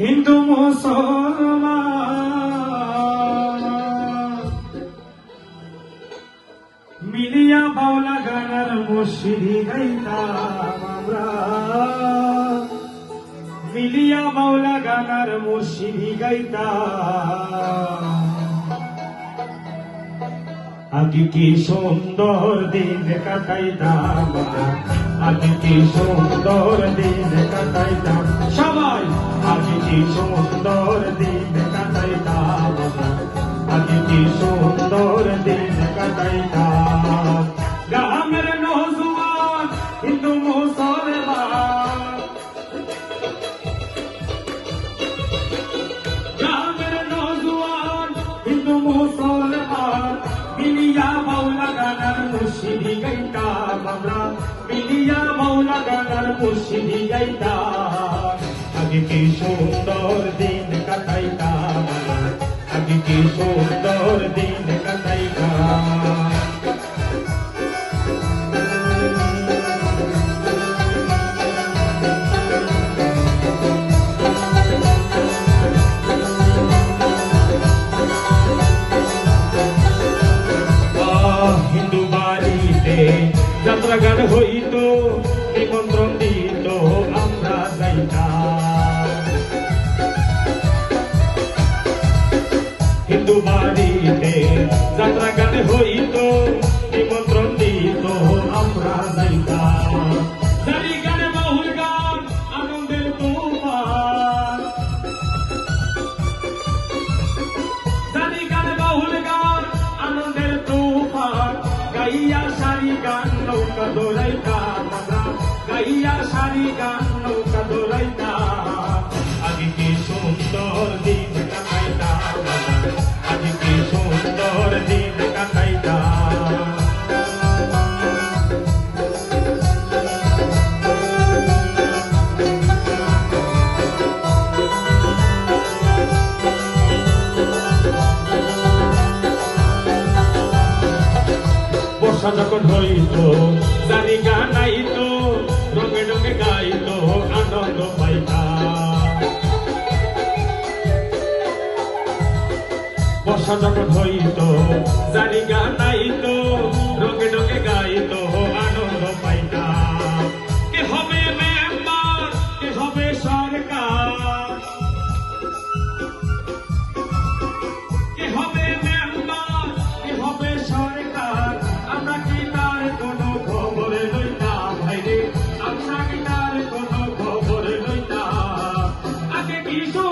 হিন্দু মুসলমান। মিলিয়া বাউলা গানার মসজিদি গাইতাম আমরা। মিলিয়া বাউলা গানার মসজিদি গাইতাম। আগে কি সুন্দর দিন কাটাইতাম আজ কি সুন্দর দিন কাটাইতাম। সবাই আজ কি সুন্দর দিন কাটাইতাম আজ কি সুন্দর মুর্শিদি গাইতা আমরা মিলিয়া মাওলা গানার মুর্শিদি গাইতা। আগে কি সুন্দর দিন কাটাইতাম, আগে কি সুন্দর দিন কাটাইতাম। সারি গান। নৌকা দৌড়াইতা আগে কি সুন্দর দিন কাটাইতা। আগে কি সুন্দর দিন কাটাইতা। বর্ষা যখন হইত জানি গানাইত, রঙে রঙে গাইতো, আনন্দ পাইতা। বসা যখন হইত জানি গানাইত, রঙে রঙে গাইত আগে কি